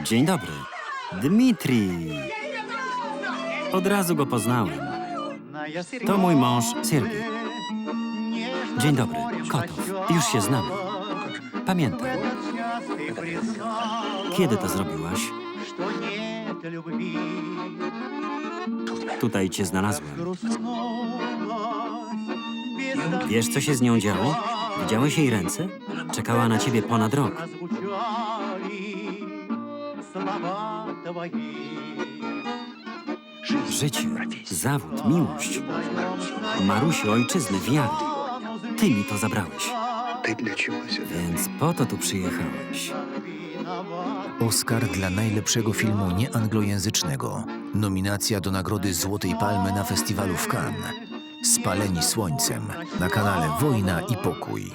Dzień dobry. Dmitrij. Od razu go poznałem. To mój mąż Siergiej. Dzień dobry, Kotow. Już się znamy. Pamiętam. Kiedy to zrobiłaś? Tutaj cię znalazłem. Wiesz, co się z nią działo? Widziałeś jej ręce? Czekała na ciebie ponad rok Życie, zawód, miłość. Marusi, ojczyzny, wiary. Ty mi to zabrałeś, Ty для чего сюда? więc po to tu przyjechałeś. Oscar dla najlepszego filmu nieanglojęzycznego. Nominacja do nagrody Złotej Palmy na festiwalu w Cannes. Spaleni słońcem na kanale Wojna i Pokój.